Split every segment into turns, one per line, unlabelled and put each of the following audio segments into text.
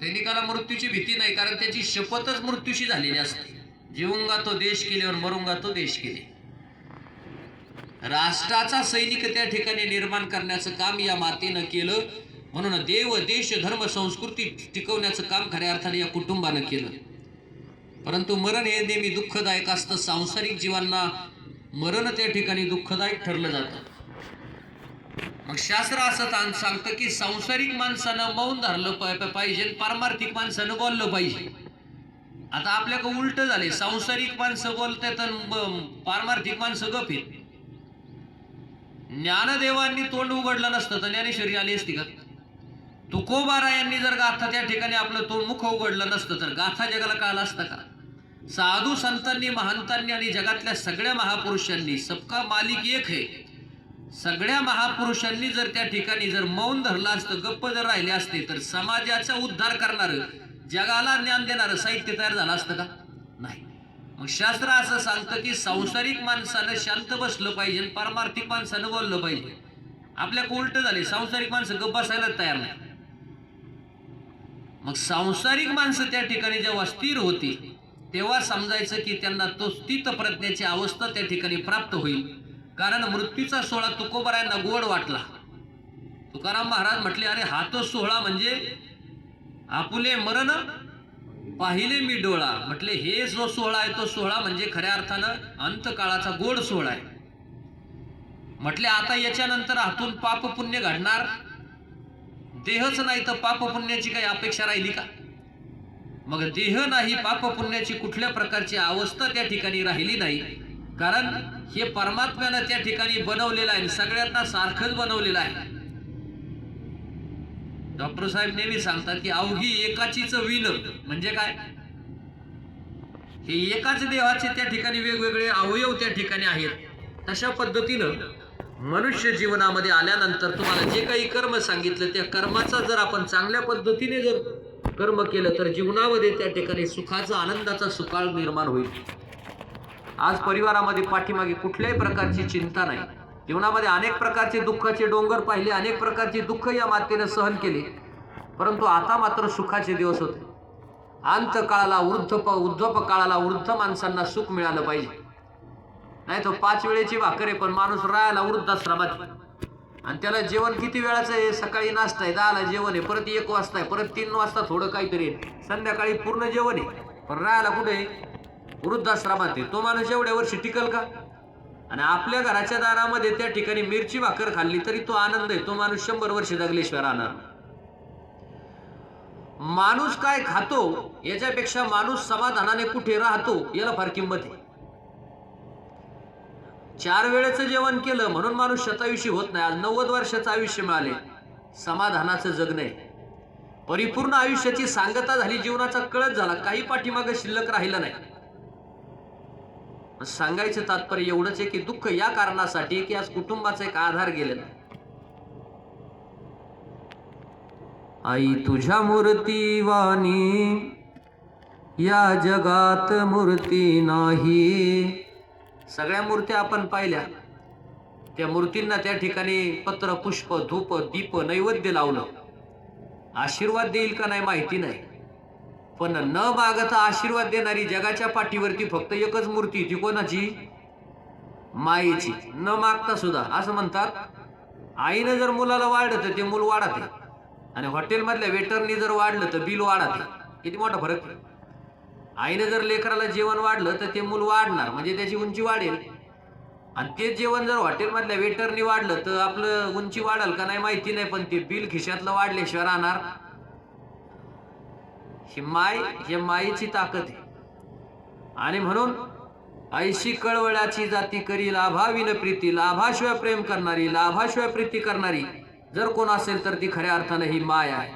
सैनिकाला मृत्यूची भीती नाही कारण त्याची शपथच मृत्यूशी झालेली असते. जीवंगा तो देश केल्यावर मरुंगा तो देश केले. राष्ट्राचा सैनिक त्या ठिकाणी निर्माण करण्याचं काम या मातेनं केलं. म्हणून देव देश धर्म संस्कृती टिकवण्याचं काम खऱ्या अर्थाने या कुटुंबानं केलं. परंतु मरण हे नेहमी दुःखदायक असतं. सांसारिक जीवांना मरण त्या ठिकाणी दुःखदायक ठरलं जातं. मग शास्त्र असं सांगतं की सांसारिक माणसानं मौन धरलं पाहिजे पारमार्थिक माणसानं बोललं पाहिजे. आता आपल्याक उलट झाले सांसारिक माणसं बोलते तर पारमार्थिक माणसं गप येत ज्ञानदेवांनी तोंड उघडलं नसतं तर ज्ञानेश्वरी आली असती का? तुकोबारा यांनी जर गाथा त्या ठिकाणी आपलं तोंड मुख उघडलं नसतं तर गाथा जगाला कळलं असतं का? साधू संतांनी महंतांनी आणि जगातल्या सगळ्या महापुरुषांनी सबका मालिक एक आहे सगळ्या महापुरुषांनी जर त्या ठिकाणी जर मौन धरलं असतं गप्प जर राहिले असते तर समाजाचा उद्धार करणारं जगाला ज्ञान देणारं साहित्य तयार झालं असतं का? नाही. मग शास्त्र असं सांगतं की संसारिक माणसानं शांत बसलं पाहिजे आणि पारमार्थिक माणसानं बोललं पाहिजे. आपल्या उलट झाले संसारिक माणसं गप्प बसायला तयार नाही. मग सांसारिक माणसं त्या ठिकाणी जेव्हा स्थिर होती तेव्हा समजायचं की त्यांना तो स्थित प्रज्ञेची अवस्था त्या ठिकाणी प्राप्त होईल. कारण मृत्यूचा सोहळा तुकोबरायांना गोड वाटला. तुकाराम महाराज म्हटले अरे हा तो सोहळा म्हणजे आपुले मरण पाहिले मी डोळा. म्हटले हे जो सोहळा आहे तो सोहळा म्हणजे खऱ्या अर्थानं अंतकाळाचा गोड सोहळा आहे. म्हटले आता याच्यानंतर हातून पाप पुण्य घडणार? देहच नाही तर पाप पुण्याची काही अपेक्षा राहिली का? मग देह नाही पाप पुण्याची कुठल्या प्रकारची अवस्था त्या ठिकाणी राहिली नाही. कारण हे परमात्म्यानं त्या ठिकाणी बनवलेलं आहे सगळ्यांना सारखंच बनवलेलं आहे. डॉक्टर साहेब नेहमी सांगतात की अवघी एकाचीच विण. म्हणजे काय? हे एकाच देवाचे त्या ठिकाणी वेगवेगळे अवयव त्या ठिकाणी आहेत. तशा पद्धतीनं मनुष्य जीवनामध्ये आल्यानंतर तुम्हाला जे काही कर्म सांगितलं त्या कर्माचा जर आपण चांगल्या पद्धतीने जर कर्म केलं तर जीवनामध्ये त्या ठिकाणी सुखाचा आनंदाचा सुकाळ निर्माण होईल. आज परिवारामध्ये पाठीमागे कुठल्याही प्रकारची चिंता नाही. जीवनामध्ये अनेक प्रकारचे दुःखाचे डोंगर पाहिले अनेक प्रकारचे दुःख या मातेनं सहन केले. परंतु आता मात्र सुखाचे दिवस होते. अंत काळाला वृद्ध वृद्ध काळाला वृद्ध माणसांना सुख मिळालं पाहिजे. नाही तो पाच वेळेची भाकर आहे पण माणूस राहायला वृद्धाश्रमात आहे. आणि त्याला जेवण किती वेळाचं आहे? सकाळी नाश्ता आहे दहाला जेवण आहे परत एक वाजता आहे परत तीन वाजता थोडं काहीतरी आहे. संध्याकाळी पूर्ण जेवण आहे. पण राहायला कुठे वृद्धाश्रमात आहे. तो माणूस एवढ्या वर्षी टिकल का? आणि आपल्या घराच्या दारामध्ये त्या ठिकाणी मिरची भाकर खाल्ली तरी तो आनंद आहे. तो माणूस शंभर वर्ष जगलेश्वर राहणार माणूस काय खातो याच्यापेक्षा माणूस समाधानाने कुठे राहतो याला फार किंमत आहे. चार वेळेचं जेवण केलं म्हणून माणूस शतायुषी होत नाही. आज नव्वद वर्षाचं आयुष्य मिळाले. समाधानाचं जगणे आहे परिपूर्ण आयुष्याची सांगता झाली जीवनाचा कळत झाला. काही पाठीमागे शिल्लक राहिलं नाही. सांगायचं तात्पर्य एवढंच आहे की दुःख या कारणासाठी की आज कुटुंबाचा एक आधार गेलेला आई तुझ्या मूर्ती वाणी या जगात मूर्ती नाही. सगळ्या मूर्त्या आपण पाहिल्या. त्या मूर्तींना त्या ठिकाणी पत्र पुष्प धूप दीप नैवेद्य लावलं. आशीर्वाद देईल का नाही माहिती नाही. पण न मागता आशीर्वाद देणारी जगाच्या पाठीवरती फक्त एकच मूर्ती ती कोणाची? मायेची. न मागता सुद्धा. असं म्हणतात आईनं जर मुलाला वाढलं तर ते मूल वाढत आणि हॉटेलमधल्या वेटरनी जर वाढलं तर बिल वाढत किती मोठा फरक आहे. आईनं जर लेकराला जेवण वाढलं तर ते मूल वाढणार. म्हणजे त्याची उंची वाढेल. आणि ते जेवण जर हॉटेलमधल्या वेटरनी वाढलं तर आपलं उंची वाढेल का नाही माहिती नाही पण ते बिल खिशातलं वाढल्याशिवाय राहणार. ही माय हे मायेची ताकद आहे. आणि म्हणून ऐशी कळवळ्याची जाती करी लाभाविन प्रीती लाभाशिवाय प्रेम करणारी लाभाशिवाय प्रीती करणारी जर कोण असेल तर ती खऱ्या अर्थानं ही माय आहे.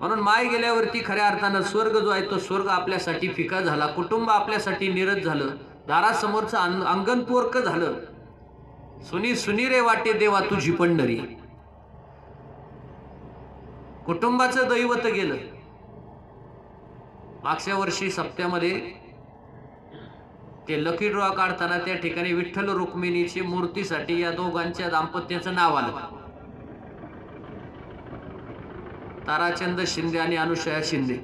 म्हणून माय गेल्यावरती खऱ्या अर्थानं स्वर्ग जो आहे तो स्वर्ग आपल्यासाठी फिका झाला कुटुंब आपल्यासाठी निरत झालं दारासमोरचं अंग अंगण झालं. सुनी सुनी रे वाटे देवा तुझी पंढरी. कुटुंबाचं दैवत गेलं. मागच्या वर्षी सप्त्यामध्ये ते लकी ड्रॉ काढताना त्या ठिकाणी विठ्ठल रुक्मिणीची मूर्तीसाठी या दोघांच्या दाम्पत्याचं नाव आलं. ताराचंद शिंदे आणि अनुषया शिंदे.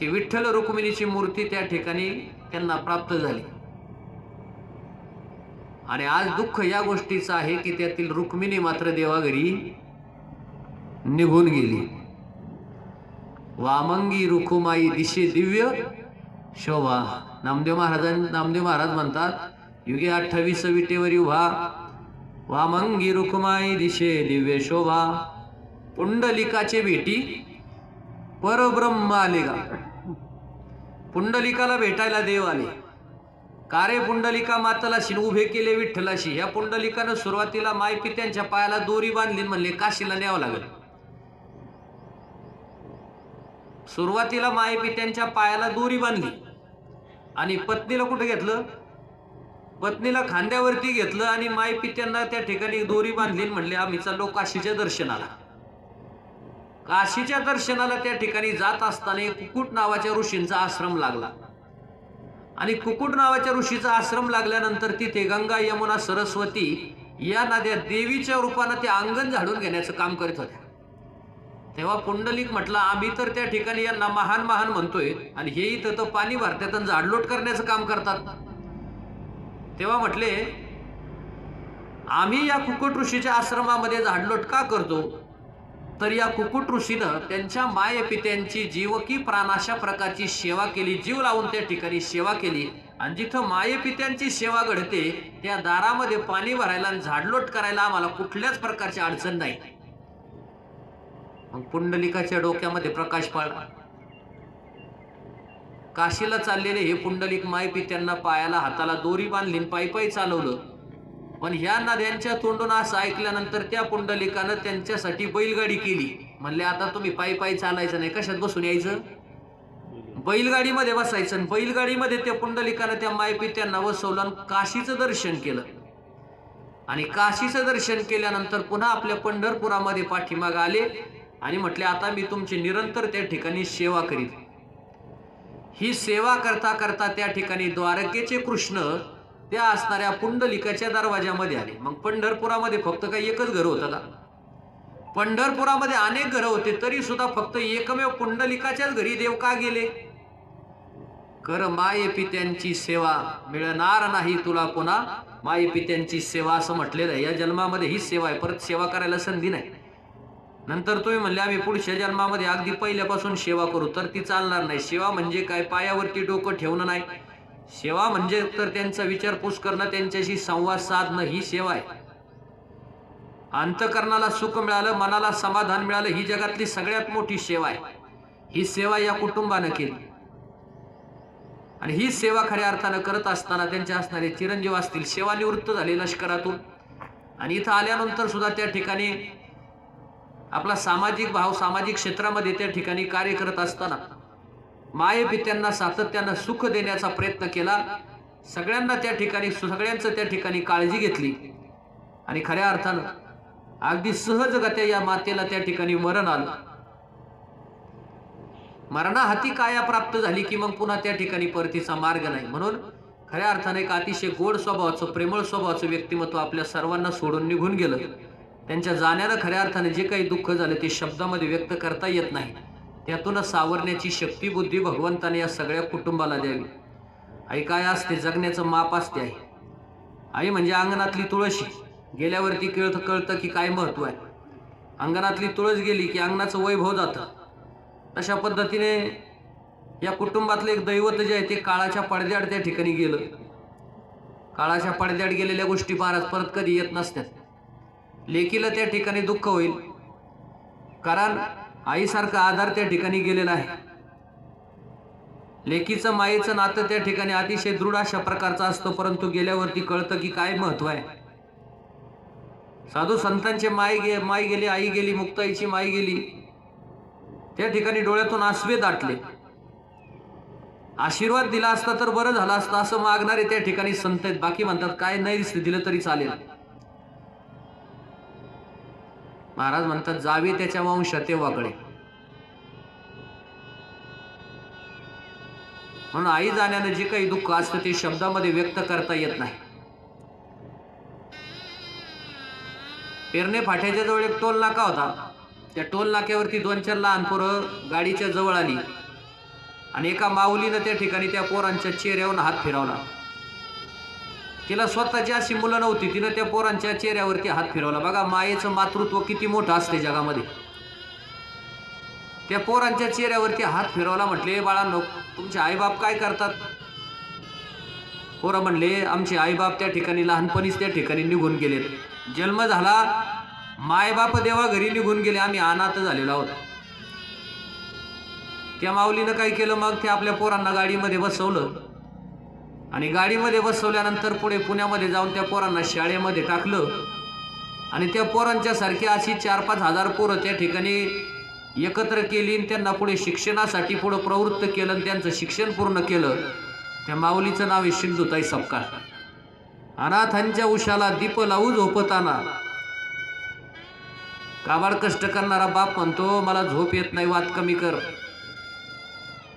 ती विठ्ठल रुक्मिणीची मूर्ती त्या ठिकाणी त्यांना प्राप्त झाली. आणि आज दुःख या गोष्टीचं आहे की त्यातील रुक्मिणी मात्र देवाघरी निघून गेली. वामंगी रुखुमाई दिशे दिव्य शोभा. नामदेव महाराजां नामदेव महाराज म्हणतात युगे अठ्ठावीस विटेवरी उभा. वामंगी रुखुमाई दिशे दिव्य शोभा. पुंडलिकाचे भेटी परब्रह्म आले का पुंडलिकाला भेटायला देव आले. कारे पुंडलिका मातलाशी उभे केले विठ्ठलाशी. ह्या पुंडलिकानं सुरुवातीला मायपित्यांच्या पायाला दोरी बांधली म्हणले काशीला न्यावं लागेल. सुरुवातीला मायपित्यांच्या पायाला दोरी बांधली. आणि पत्नीला कुठे घेतलं? पत्नीला खांद्यावरती घेतलं आणि मायपित्यांना त्या ठिकाणी दोरी बांधली म्हणले आम्ही चाललो काशीच्या दर्शनाला. काशीच्या दर्शनाला त्या ठिकाणी जात असताना कुकुट नावाच्या ऋषींचा आश्रम लागला. आणि कुकुट नावाच्या ऋषीचा आश्रम लागल्यानंतर तिथे गंगा यमुना सरस्वती या नद्या देवीच्या रूपानं ते अंगण झाडून घेण्याचं काम करीत होत्या. तेव्हा पुंडलिक म्हटलं आम्ही तर त्या ठिकाणी यांना महान महान म्हणतोय आणि हे इथं तर पाणी भरतात आणि झाडलोट करण्याचं काम करतात. तेव्हा म्हटले आम्ही या कुकुट ऋषीच्या आश्रमामध्ये झाडलोट का करतो? तर या कुकुट ऋषीनं त्यांच्या माय पित्यांची जीवकी प्राणाशा प्रकारची सेवा केली जीव लावून त्या ठिकाणी सेवा केली आणि जिथं मायपित्यांची सेवा घडते त्या दारामध्ये पाणी भरायला आणि झाडलोट करायला आम्हाला कुठल्याच प्रकारची अडचण नाही. मग पुंडलिकाच्या डोक्यामध्ये प्रकाश पाळला काशीला चाललेले हे पुंडलिक मायपी त्यांना पायाला हाताला दोरी बांधली आणि पायी पायी चालवलं. पण ह्या नद्यांच्या तोंडून असं ऐकल्यानंतर त्या पुंडलिकानं त्यांच्यासाठी बैलगाडी केली. म्हणले आता तुम्ही पायी पायी चालायचं नाही. कशात बसून यायचं? बैलगाडीमध्ये बसायचं आणि बैलगाडीमध्ये त्या पुंडलिकानं त्या मायपित्यांना बसवलं काशीचं दर्शन केलं. आणि काशीचं दर्शन केल्यानंतर पुन्हा आपल्या पंढरपुरामध्ये पाठीमाग आले. आणि म्हटले आता मी तुमची निरंतर त्या ठिकाणी सेवा करीत ही सेवा करता करता त्या ठिकाणी द्वारकेचे कृष्ण त्या असणाऱ्या पुंडलिकाच्या दरवाजामध्ये आले. मग पंढरपुरामध्ये फक्त काही एकच घर होतं का? पंढरपुरामध्ये अनेक घरं होते तरी सुद्धा फक्त एकमेव पुंडलिकाच्याच घरी देव का गेले? कर माये पित्यांची सेवा मिळणार नाही तुला पुन्हा? माये पित्यांची सेवा असं म्हटलेलं आहे. या जन्मामध्ये ही सेवा आहे परत सेवा करायला संधी नाही. नंतर तुम्ही म्हणले आम्ही पुढच्या जन्मामध्ये अगदी पहिल्यापासून सेवा करू. तर ती चालणार नाही. सेवा म्हणजे काय? पायावरती डोकं ठेवणं नाही. सेवा म्हणजे तर त्यांचा विचारपूस करणं त्यांच्याशी संवाद साधणं ही सेवा आहे. अंतकरणाला सुख मिळालं मनाला समाधान मिळालं ही जगातली सगळ्यात मोठी सेवा आहे. ही सेवा या कुटुंबानं केली. आणि ही सेवा खऱ्या अर्थानं करत असताना त्यांच्या असणारे चिरंजीव असतील सेवानिवृत्त झाले लष्करातून. आणि इथं आल्यानंतर सुद्धा त्या ठिकाणी आपला सामाजिक भाव सामाजिक क्षेत्रामध्ये त्या ठिकाणी कार्य करत असताना मायपित्यांना सातत्यानं सुख देण्याचा प्रयत्न केला. सगळ्यांना त्या ठिकाणी सगळ्यांचं त्या ठिकाणी काळजी घेतली. आणि खऱ्या अर्थानं अगदी सहजगत्या या मातेला त्या ठिकाणी मरण आलं. मरणा हाती काया प्राप्त झाली की मग पुन्हा त्या ठिकाणी परतीचा मार्ग नाही. म्हणून खऱ्या अर्थाने एक अतिशय गोड स्वभावाचं प्रेमळ स्वभावाचं व्यक्तिमत्व आपल्या सर्वांना सोडून निघून गेलं. त्यांच्या जाण्यानं खऱ्या अर्थाने जे काही दुःख झालं ते शब्दामध्ये व्यक्त करता येत नाही. त्यातूनच सावरण्याची शक्ती बुद्धी भगवंताने या सगळ्या कुटुंबाला द्यावी. आई काय असते जगण्याचं माप असते आई. आई म्हणजे अंगणातली तुळशी. गेल्यावरती कळतं कळतं की काय महत्त्व आहे. अंगणातली तुळस गेली की अंगणाचं वैभव जातं. तशा पद्धतीने या कुटुंबातलं एक दैवत जे आहे ते काळाच्या पडद्याड त्या ठिकाणी गेलं. काळाच्या पडद्याआड गेलेल्या गोष्टी महाराज परत कधी येत नसतात लेकीला त्या ठिकाणी दुःख होईल. कारण आईसारखा आधार त्या ठिकाणी गेलेला आहे. लेकीचं माईचं नातं त्या ठिकाणी अतिशय दृढ अशा प्रकारचा असतो परंतु गेल्यावरती कळतं की काय महत्त्व आहे. साधू संतांचे माय गे माय गेली आई गेली मुक्ताईची माय गेली त्या ठिकाणी डोळ्यातून आसवे दाटले. आशीर्वाद दिला असता तर बरं झालं असतं असं मागणारे त्या ठिकाणी संत आहेत. बाकी म्हणतात काय नाही दिलं तरी चालेल. महाराज म्हणतात जावे त्याच्या वंश ते म्हणून आई जाण्यानं जे काही दुःख असतं ते शब्दामध्ये व्यक्त करता येत नाही. पेरणे फाट्याच्या जवळ एक टोल नाका होता. त्या टोल नाक्यावरती दोन चार लहान पोरं गाडीच्या जवळ आली. आणि एका माऊलीनं त्या ठिकाणी त्या पोरांच्या चेहऱ्यावर हात फिरवला. तिला स्वतःची अशी मुलं नव्हती. तिनं त्या पोरांच्या चेहऱ्यावरती हात फिरवला. बघा मायेचं मातृत्व किती मोठं असते जगामध्ये. त्या पोरांच्या चेहऱ्यावरती हात फिरवला म्हटले बाळांनो तुमचे आईबाप काय करतात? पोरं म्हणले आमचे आईबाप त्या ठिकाणी लहानपणीच त्या ठिकाणी निघून गेलेत. जन्म झाला मायबाप देवा घरी निघून गेले आम्ही अनाथ झालेलो आहोत. त्या माऊलीनं काय केलं? मग ते आपल्या पोरांना गाडीमध्ये बसवलं. आणि गाडीमध्ये बसवल्यानंतर पुढे पुण्यामध्ये जाऊन त्या पोरांना शाळेमध्ये टाकलं. आणि त्या पोरांच्या सारखी अशी चार पाच हजार पोरं त्या ठिकाणी एकत्र केली आणि त्यांना पुढे शिक्षणासाठी पुढं प्रवृत्त केलं आणि त्यांचं शिक्षण पूर्ण केलं. त्या माऊलीचं नाव आहे सिंधुताई सपकाळ. अनाथांच्या उशाला दीप लावू झोपताना. काबाड कष्ट करणारा बाप म्हणतो मला झोप येत नाही वात कमी कर.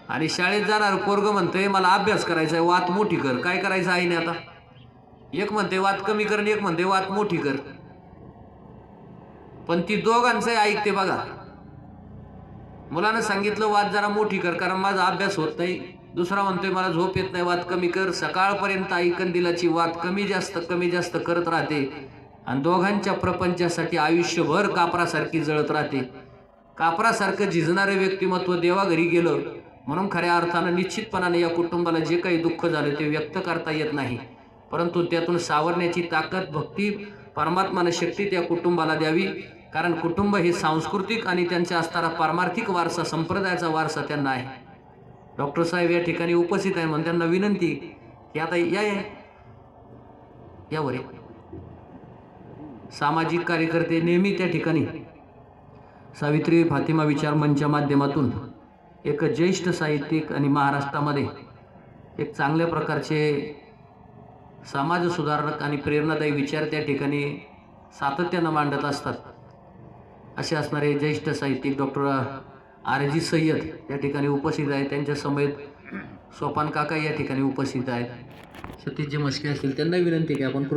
आणि शाळेत जाणार पोरग म्हणतोय मला अभ्यास करायचा आहे वात मोठी कर. काय करायचं आहे ना आता? एक म्हणते वात कमी कर आणि एक म्हणते वात मोठी कर. पण ती दोघांचंही ऐकते बघा. मुलानं सांगितलं वाद जरा मोठी कर कारण माझा अभ्यास होत नाही. दुसरा म्हणतोय मला झोप येत नाही वाद कमी कर. सकाळपर्यंत आई कंदिलाची वाद कमी जास्त कमी जास्त करत राहते. आणि दोघांच्या प्रपंचासाठी आयुष्यभर कापरासारखी जळत राहते. कापरासारखं झिजणारं व्यक्तिमत्व देवाघरी गेलं म्हणून खऱ्या अर्थानं निश्चितपणाने या कुटुंबाला जे काही दुःख झालं ते व्यक्त करता येत नाही. परंतु त्यातून सावरण्याची ताकद भक्ती परमात्मानं शक्ती त्या कुटुंबाला द्यावी. कारण कुटुंब हे सांस्कृतिक आणि त्यांचा असणारा पारमार्थिक वारसा संप्रदायाचा वारसा त्यांना आहे. डॉक्टर साहेब या ठिकाणी उपस्थित आहे म्हणून त्यांना विनंती की आता या यावर सामाजिक कार्यकर्ते नेहमी त्या ठिकाणी. सावित्री फातिमा विचार मंचच्या माध्यमातून एक ज्येष्ठ साहित्यिक आणि महाराष्ट्रामध्ये एक चांगल्या प्रकारचे समाजसुधारक आणि प्रेरणादायी विचार त्या ठिकाणी सातत्यानं मांडत असतात. असे असणारे ज्येष्ठ साहित्यिक डॉक्टर आर जी सय्यद या ठिकाणी उपस्थित आहेत. त्यांच्या समेत सोपान काका या ठिकाणी उपस्थित आहेत. सतीश जे मस्के असतील त्यांना विनंती की आपण